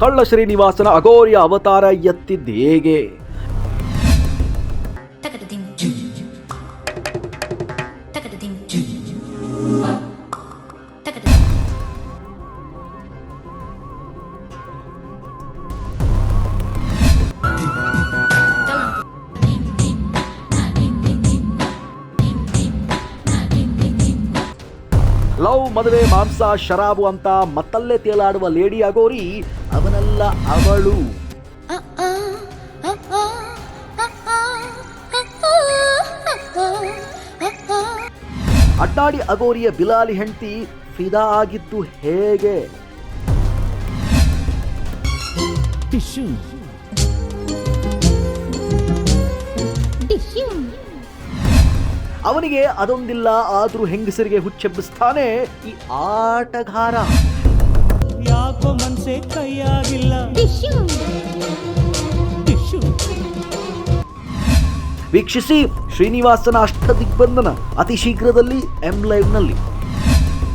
ಕಳ್ಳ ಶ್ರೀನಿವಾಸನ ಅಗೋರಿಯ ಅವತಾರ ಎತ್ತಿದ್ದೇಗೆ ತಕಟದಿಂ ಲವ್, ಮದುವೆ, ಮಾಂಸ, ಶರಾಬು ಅಂತ ಮತ್ತಲ್ಲೇ ತೇಲಾಡುವ ಲೇಡಿ ಅಗೋರಿ ಅವನಲ್ಲ ಅವಳು. ಅಡ್ಡಾಡಿ ಅಗೋರಿಯ ಬಿಲಾಲಿ ಹೆಂಡತಿ ಫಿದಾ ಆಗಿದ್ದು ಹೇಗೆ? ಅವನಿಗೆ ಅದೊಂದಿಲ್ಲ ಆದರೂ ಹೆಂಗಸರಿಗೆ ಹುಚ್ಚೆಬ್ಬಿಸ್ತಾನೆ ಈ ಆಟಗಾರ. ಯಾಕೋ ಮನ್ಸೆ ಕೈಯಾಗಿಲ್ಲ. ವೀಕ್ಷಿಸಿ ಶ್ರೀನಿವಾಸನ ಅಷ್ಟ ದಿಗ್ಬಂಧನ ಅತಿ ಶೀಘ್ರದಲ್ಲಿ ಎಂ ಲೈವ್ನಲ್ಲಿ